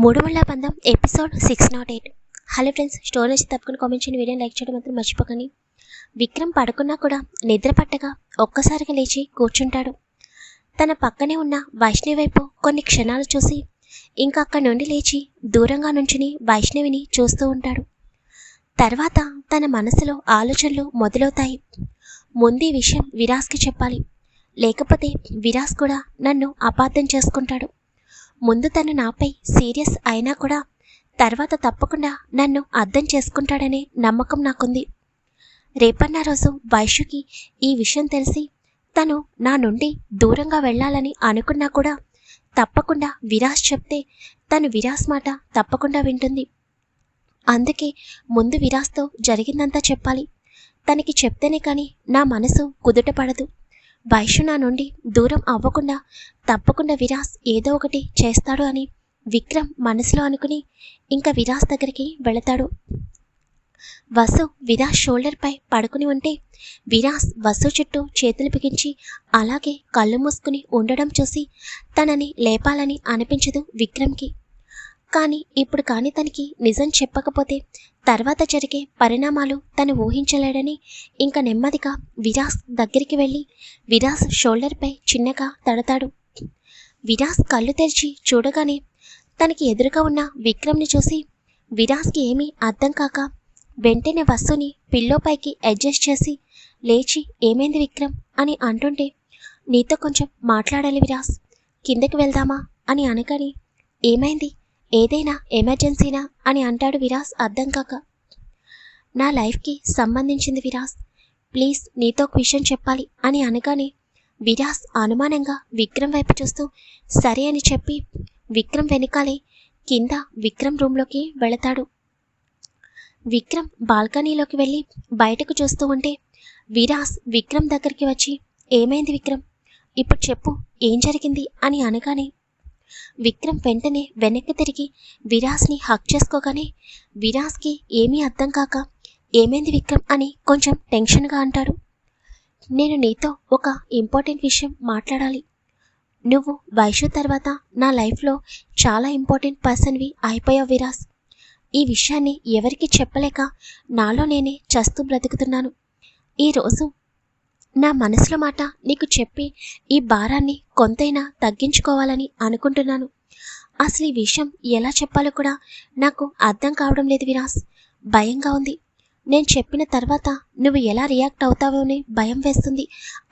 మూడు వందల పందం episode six nought eight. Hello friends story వచ్చి తప్పకుండా కామెంట్ చేయండి వీడియో లైక్ చేయడం మాత్రం మర్చిపోకండి. విక్రమ్ పడుకున్నా కూడా నిద్ర పట్టగా ఒక్కసారిగా లేచి కూర్చుంటాడు. తన పక్కనే ఉన్న వైష్ణవి వైపు కొన్ని క్షణాలు చూసి ఇంకా అక్కడి నుండి లేచి దూరంగా నుంచుని వైష్ణవిని చూస్తూ ఉంటాడు. తర్వాత తన మనసులో ఆలోచనలు మొదలవుతాయి. ముందు విషయం విరాస్కి చెప్పాలి. లేకపోతే విరాస్ కూడా నన్ను అపార్థం చేసుకుంటాడు. ముందు తను నాపై సీరియస్ అయినా కూడా తర్వాత తప్పకుండా నన్ను అర్థం చేసుకుంటాడనే నమ్మకం నాకుంది. రేపన్న రోజు వైశ్యుకి ఈ విషయం తెలిసి తను నా నుండి దూరంగా వెళ్ళాలని అనుకున్నా కూడా తప్పకుండా విరాస్ చెప్తే తను విరాస్ మాట తప్పకుండా వింటుంది. అందుకే ముందు విరాస్తో జరిగిందంతా చెప్పాలి. తనకి చెప్తేనే కానీ నా మనసు కుదుట పడదు. వైశ్యు నా నుండి దూరం అవ్వకుండా తప్పకుండా విరాస్ ఏదో ఒకటి చేస్తాడు అని విక్రమ్ మనసులో అనుకుని ఇంకా విరాస్ దగ్గరికి వెళతాడు. వసు విరాస్ షోల్డర్పై పడుకుని ఉంటే విరాస్ వసు చుట్టూ చేతులు బిగించి అలాగే కళ్ళు మూసుకుని ఉండడం చూసి తనని లేపాలని అనిపించదు విక్రమ్కి. కానీ ఇప్పుడు కానీ తనకి నిజం చెప్పకపోతే తర్వాత జరిగే పరిణామాలు తను ఊహించలేడని ఇంకా నెమ్మదిగా విరాస్ దగ్గరికి వెళ్ళి విరాస్ షోల్డర్పై చిన్నగా తడతాడు. విరాస్ కళ్ళు తెరిచి చూడగానే తనకి ఎదురుగా ఉన్న విక్రమ్ని చూసి విరాస్కి ఏమీ అర్థం కాక వెంటనే వస్తుని పిల్లోపైకి అడ్జస్ట్ చేసి లేచి ఏమైంది విక్రమ్? అని అంటుంటే నీతో కొంచెం మాట్లాడాలి విరాస్. కిందకి వెళ్దామా? అని అనగాని ఏమైంది? ఏదైనా ఎమర్జెన్సీనా అని అంటాడు విరాస్ అర్థం కాక. నా లైఫ్కి సంబంధించింది విరాస్. ప్లీజ్ నీతో ఒక విషయం చెప్పాలి అని అనగానే విరాస్ అనుమానంగా విక్రమ్ వైపు చూస్తూ సరే అని చెప్పి విక్రమ్ వెనకాలే కింద విక్రమ్ రూమ్లోకి వెళతాడు. విక్రమ్ బాల్కనీలోకి వెళ్ళి బయటకు చూస్తూ ఉంటే విరాస్ విక్రమ్ దగ్గరికి వచ్చి ఏమైంది విక్రమ్? ఇప్పుడు చెప్పు ఏం జరిగింది? అని అనగానే విక్రమ్ వెంటనే వెనక్కి తిరిగి విరాస్ని హక్ చేసుకోగానే విరాస్కి ఏమీ అర్థం కాక ఏమైంది విక్రమ్ అని కొంచెం టెన్షన్గా అంటాడు. నేను నీతో ఒక ఇంపార్టెంట్ విషయం మాట్లాడాలి. నువ్వు వైషు తర్వాత నా లైఫ్లో చాలా ఇంపార్టెంట్ పర్సన్వి అయిపోయావు విరాస్ ఈ విషయాన్ని ఎవరికి చెప్పలేక నాలో నేనే చస్తూ బ్రతుకుతున్నాను. ఈరోజు నా మనసులో మాట నీకు చెప్పి ఈ భారాన్ని కొంతైనా తగ్గించుకోవాలని అనుకుంటున్నాను. అసలు ఈ విషయం ఎలా చెప్పాలో కూడా నాకు అర్థం కావడం లేదు విరాస్ భయంగా ఉంది. నేను చెప్పిన తర్వాత నువ్వు ఎలా రియాక్ట్ అవుతావోనే భయం వేస్తుంది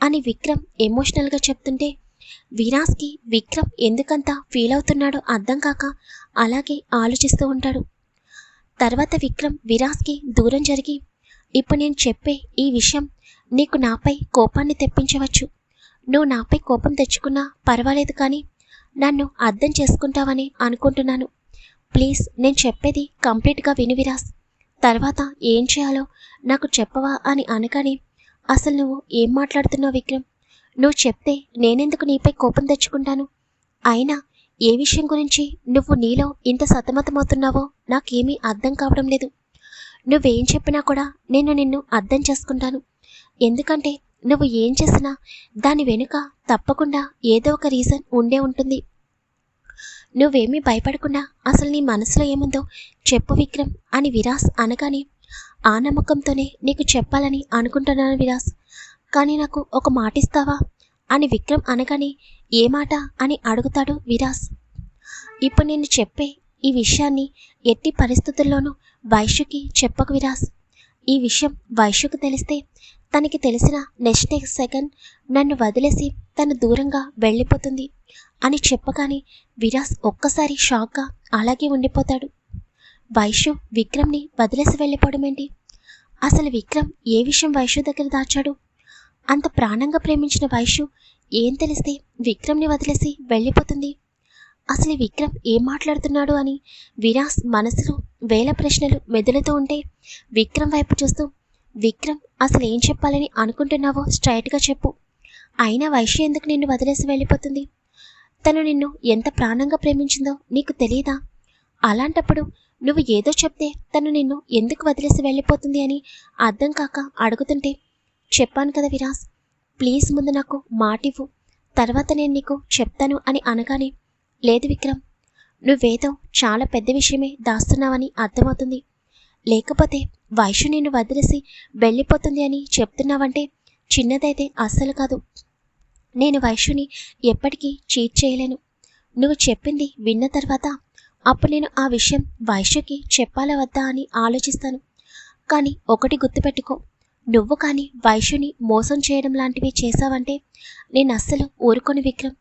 అని విక్రమ్ ఎమోషనల్గా చెప్తుంటే విరాస్కి విక్రమ్ ఎందుకంత ఫీల్ అవుతున్నాడో అర్థం కాక అలాగే ఆలోచిస్తూ ఉంటాడు. తర్వాత విక్రమ్ విరాస్కి దూరం జరిగి ఇప్పుడు నేను చెప్పే ఈ విషయం నీకు నాపై కోపాన్ని తెప్పించవచ్చు. నువ్వు నాపై కోపం తెచ్చుకున్నా పర్వాలేదు కానీ నన్ను అర్థం చేసుకుంటావని అనుకుంటున్నాను. ప్లీజ్ నేను చెప్పేది కంప్లీట్గా వినివిరాస్ తర్వాత ఏం చేయాలో నాకు చెప్పవా అని అనగానే అసలు నువ్వు ఏం మాట్లాడుతున్నావు విక్రమ్? నువ్వు చెప్తే నేనెందుకు నీపై కోపం తెచ్చుకుంటాను? అయినా ఏ విషయం గురించి నువ్వు నీలో ఇంత సతమతమవుతున్నావో నాకేమీ అర్థం కావడం లేదు. నువ్వేం చెప్పినా కూడా నేను నిన్ను అర్థం చేసుకుంటాను. ఎందుకంటే నువ్వు ఏం చేసినా దాని వెనుక తప్పకుండా ఏదో ఒక రీజన్ ఉండే ఉంటుంది. నువ్వేమీ భయపడకుండా అసలు నీ మనసులో ఏముందో చెప్పు విక్రమ్ అని విరాస్ అనగానే ఆ నమ్మకంతోనే నీకు చెప్పాలని అనుకుంటున్నాను విరాస్. కానీ నాకు ఒక మాట ఇస్తావా? అని విక్రమ్ అనగానే ఏ మాట అని అడుగుతాడు విరాస్. ఇప్పుడు నేను చెప్పే ఈ విషయాన్ని ఎట్టి పరిస్థితుల్లోనూ వైశ్యుకి చెప్పకు విరాస్. ఈ విషయం వైశ్యుకు తెలిస్తే తనకి తెలిసిన నెక్స్ట్ సెకండ్ నన్ను వదిలేసి తను దూరంగా వెళ్ళిపోతుంది అని చెప్పగానే విరాస్ ఒక్కసారి షాక్గా అలాగే ఉండిపోతాడు. వైశ్యు విక్రమ్ని వదిలేసి వెళ్ళిపోవడం ఏంటి? అసలు విక్రమ్ ఏ విషయం వైషు దగ్గర దాచాడు? అంత ప్రాణంగా ప్రేమించిన వైశ్యు ఏం తెలిస్తే విక్రమ్ని వదిలేసి వెళ్ళిపోతుంది? అసలు విక్రమ్ ఏం మాట్లాడుతున్నాడు అని విరాస్ మనసులో వేల ప్రశ్నలు మెదులుతూ ఉంటే విక్రమ్ వైపు చూస్తూ విక్రమ్ అసలు ఏం చెప్పాలని అనుకుంటున్నావో స్ట్రైట్గా చెప్పు. అయినా వైశ్య ఎందుకు నిన్ను వదిలేసి వెళ్ళిపోతుంది? తను నిన్ను ఎంత ప్రాణంగా ప్రేమించిందో నీకు తెలియదా అలాంటప్పుడు నువ్వు ఏదో చెప్తే తను నిన్ను ఎందుకు వదిలేసి వెళ్ళిపోతుంది అని అర్థం కాక అడుగుతుంటే చెప్పాను కదా విరాస్ ప్లీజ్ ముందు నాకు మాటివ్వు తర్వాత నేను నీకు చెప్తాను అని అనగానే లేదు విక్రమ్ నువ్వేదో చాలా పెద్ద విషయమే దాస్తున్నావని అర్థమవుతుంది. లేకపోతే వైషు నిన్ను వదిలేసి వెళ్ళిపోతుంది అని చెప్తున్నావంటే చిన్నదైతే అస్సలు కాదు. నేను వైషుని ఎప్పటికీ చీట్ చేయలేను. నువ్వు చెప్పింది విన్న తర్వాత అప్పుడు నేను ఆ విషయం వైషుకి చెప్పాలా వద్దా అని ఆలోచిస్తాను. కానీ ఒకటి గుర్తుపెట్టుకో. నువ్వు కానీ వైషుని మోసం చేయడం లాంటివి చేశావంటే నేను అస్సలు ఊరుకొని విక్రమ్.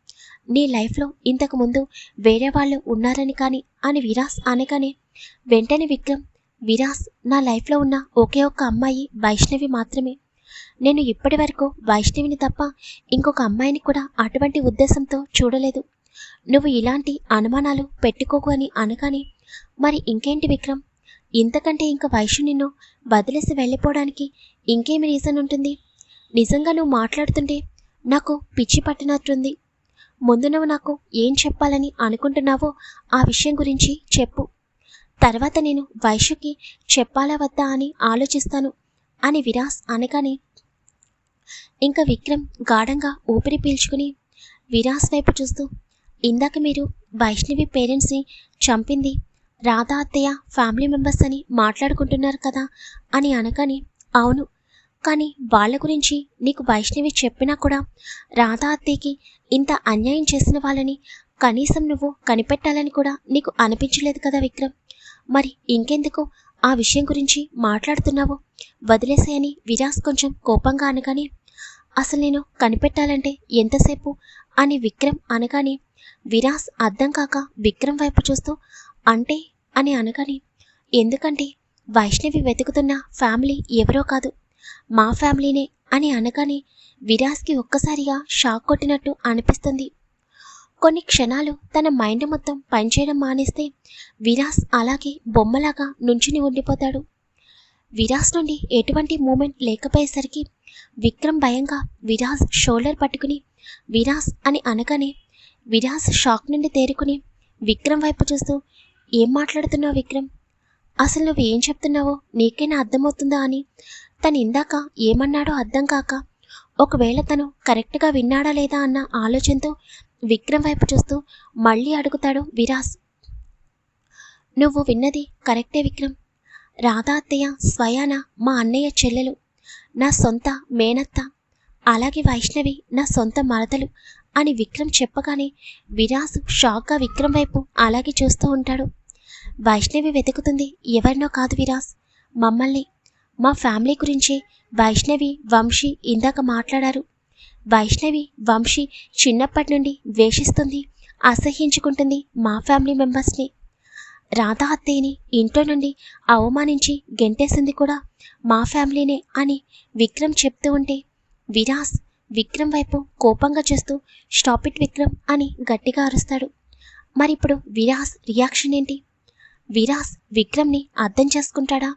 నీ లైఫ్లో ఇంతకుముందు వేరే వాళ్ళు ఉన్నారని కానీ అని విరాస్ అనగానే వెంటనే విక్రమ్ విరాస్ నా లైఫ్లో ఉన్న ఒకే ఒక్క అమ్మాయి వైష్ణవి మాత్రమే. నేను ఇప్పటి వరకు వైష్ణవిని తప్ప ఇంకొక అమ్మాయిని కూడా అటువంటి ఉద్దేశంతో చూడలేదు. నువ్వు ఇలాంటి అనుమానాలు పెట్టుకోకు అని అనగానే మరి ఇంకేంటి విక్రమ్? ఇంతకంటే ఇంక వైష్ణు నిన్ను వదిలేసి వెళ్ళిపోవడానికి ఇంకేమి రీజన్ ఉంటుంది? నిజంగా నువ్వు మాట్లాడుతుంటే నాకు పిచ్చి పట్టినట్టుంది. ముందు నువ్వు నాకు ఏం చెప్పాలని అనుకుంటున్నావో ఆ విషయం గురించి చెప్పు. తర్వాత నేను వైషుకి చెప్పాలా వద్దా అని ఆలోచిస్తాను అని విరాస్ అనగానే ఇంకా విక్రమ్ గాఢంగా ఊపిరి పీల్చుకుని విరాస్ వైపు చూస్తూ ఇందాక మీరు వైష్ణవి పేరెంట్స్ని చంపింది రాధా అత్తయ్య ఫ్యామిలీ మెంబర్స్ అని మాట్లాడుకుంటున్నారు కదా? అని అనగానే అవును కానీ వాళ్ళ గురించి నీకు వైష్ణవి చెప్పినా కూడా రాధా అత్తయ్యకి ఇంత అన్యాయం చేసిన వాళ్ళని కనీసం నువ్వు కనిపెట్టాలని కూడా నీకు అనిపించలేదు కదా విక్రమ్? మరి ఇంకెందుకు? ఆ విషయం గురించి మాట్లాడుతున్నావు? వదిలేసాయని విరాస్ కొంచెం కోపంగా అనగానే అసలు నేను కనిపెట్టాలంటే ఎంతసేపు? అని విక్రమ్ అనగానే విరాస్ అర్థం కాక విక్రమ్ వైపు చూస్తూ అంటే? అని అనగానే ఎందుకంటే వైష్ణవి వెతుకుతున్న ఫ్యామిలీ ఎవరో కాదు. మా ఫ్యామిలీనే అని అనగానే విరాస్కి ఒక్కసారిగా షాక్ కొట్టినట్టు అనిపిస్తుంది. కొన్ని క్షణాలు తన మైండ్ మొత్తం పనిచేయడం మానేస్తే విరాస్ అలాగే బొమ్మలాగా నుంచుని ఉండిపోతాడు. విరాస్ నుండి ఎటువంటి మూమెంట్ లేకపోయేసరికి విక్రమ్ భయంగా విరాస్ షోల్డర్ పట్టుకుని విరాస్ అని అనగానే విరాస్ షాక్ నుండి తేరుకుని విక్రమ్ వైపు చూస్తూ ఏం మాట్లాడుతున్నావు విక్రమ్? అసలు నువ్వు ఏం చెప్తున్నావో నీకైనా అర్థమవుతుందా అని? తను ఇందాక ఏమన్నాడో అర్థం కాక ఒకవేళ తను కరెక్ట్గా విన్నాడా లేదా అన్న ఆలోచనతో విక్రమ్ వైపు చూస్తూ మళ్ళీ అడుగుతాడు విరాస్. నువ్వు విన్నది కరెక్టే విక్రమ్. రాధా అత్తయ్య స్వయాన మా అన్నయ్య చెల్లెలు నా సొంత మేనత్త అలాగే వైష్ణవి నా సొంత మరదలు అని విక్రమ్ చెప్పగానే విరాస్ షాక్గా విక్రమ్ వైపు అలాగే చూస్తూ ఉంటాడు. వైష్ణవి వెతుకుతుంది ఎవరినో కాదు విరాస్. మమ్మల్ని మా ఫ్యామిలీ గురించి వైష్ణవి వంశీ ఇందాక మాట్లాడారు. వైష్ణవి వంశీ చిన్నప్పటి నుండి ద్వేషిస్తుంది అసహ్యించుకుంటుంది మా ఫ్యామిలీ మెంబర్స్ని. రాధా అత్తయ్యని ఇంట్లో నుండి అవమానించి గెంటేసింది కూడా మా ఫ్యామిలీనే అని విక్రమ్ చెప్తూ ఉంటే విరాస్ విక్రమ్ వైపు కోపంగా చూస్తూ స్టాప్ ఇట్ విక్రమ్ అని గట్టిగా అరుస్తాడు. మరి ఇప్పుడు విరాస్ రియాక్షన్ ఏంటి? విరాస్ విక్రమ్ని అర్థం చేసుకుంటాడా?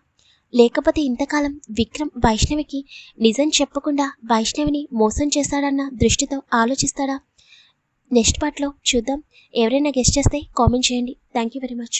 లేకపోతే ఇంతకాలం విక్రమ్ వైష్ణవికి నిజం చెప్పకుండా వైష్ణవిని మోసం చేశాడన్న దృష్టితో ఆలోచిస్తాడా? నెక్స్ట్ పార్ట్లో చూద్దాం. ఎవరైనా గెస్ట్ చేస్తే కామెంట్ చేయండి. Thank you very much